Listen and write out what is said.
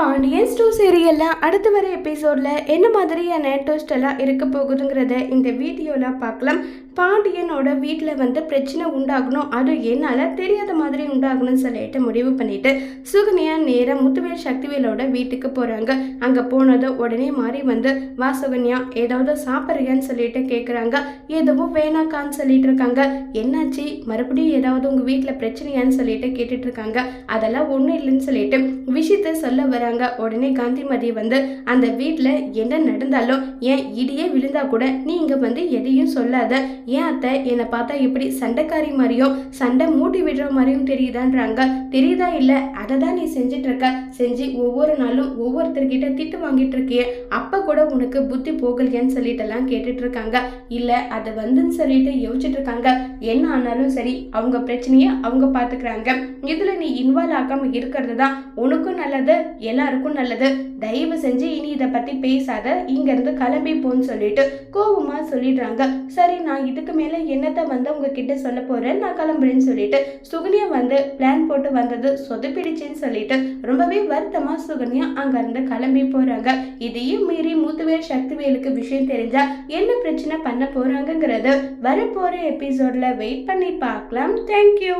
பாண்டியன் ஸ்டோ சீரியலில் அடுத்து வர எபிசோடில் என்ன மாதிரியான டோஸ்ட் எல்லாம் இருக்க போகுதுங்கிறத இந்த வீடியோவில் பார்க்கலாம். பாண்டியனோட வீட்டில் வந்து பிரச்சனை உண்டாகணும். அது என்னால் தெரியாத மாதிரி உண்டாகணும்னு சொல்லிட்டு முடிவு பண்ணிட்டு சுகன்யா நேராக முத்துவேல் சக்திவேலோட வீட்டுக்கு போகிறாங்க அங்கே போனதும் உடனே மாறி வந்து வா சுகன்யா ஏதாவது சாப்பிட்றியான்னு சொல்லிட்டு கேட்குறாங்க எதுவும் வேணாக்கான்னு சொல்லிட்டு இருக்காங்க. என்னாச்சு? மறுபடியும் ஏதாவது உங்கள் வீட்டில் பிரச்சனையான்னு சொல்லிட்டு கேட்டுட்ருக்காங்க அதெல்லாம் ஒன்றும் இல்லைன்னு சொல்லிட்டு விஷயத்த சொல்ல வர வராங்க உடனே காந்திமதி வந்து அந்த வீட்டில் என்ன நடந்தாலும் ஏன் இடியே விழுந்தா கூட நீ இங்கே வந்து எதையும் சொல்லாத. ஏன் அத்தை? என்னை பார்த்தா இப்படி சண்டைக்காரி மாதிரியும் சண்டை மூட்டி விடுற மாதிரியும் தெரியுதான்றாங்க. தெரியுதா இல்லை? அதை தான் நீ செஞ்சுட்டு இருக்க செஞ்சு ஒவ்வொரு நாளும் ஒவ்வொருத்தர்கிட்ட திட்டு வாங்கிட்டு இருக்கியே அப்போ கூட உனக்கு புத்தி போகலையான்னு சொல்லிட்டு எல்லாம் கேட்டுட்டு இருக்காங்க இல்லை அது வந்துன்னு சொல்லிட்டு யோசிச்சுட்டு இருக்காங்க என்ன ஆனாலும் சரி அவங்க பிரச்சனையை அவங்க பார்த்துக்கிறாங்க. இதில் நீ இன்வால்வ் ஆகாம இருக்கிறது தான் உனக்கும் நல்லது எல்லாருக்கும் நல்லது. தயவு செஞ்சு இனி இதை பற்றி பேசாத. இங்கேருந்து கிளம்பி போன்னு சொல்லிட்டு கோபமாக சொல்லிடுறாங்க. சரி நான் இதுக்கு மேலே என்னத்தை வந்து உங்ககிட்ட சொல்ல போகிறேன் நான் கிளம்புறேன்னு சொல்லிட்டு சுகன்யா வந்து பிளான் போட்டு வந்தது சொதப்பிடுச்சுன்னு சொல்லிட்டு ரொம்பவே வருத்தமாக சுகன்யா அங்கேருந்து கிளம்பி போகிறாங்க இதையும் மீறி மூத்துவேல் சக்திவேலுக்கு விஷயம் தெரிஞ்சா என்ன பிரச்சனை பண்ண போகிறாங்கங்கிறது வரப்போகிற எபிசோடில் வெயிட் பண்ணி பார்க்கலாம். தேங்க்யூ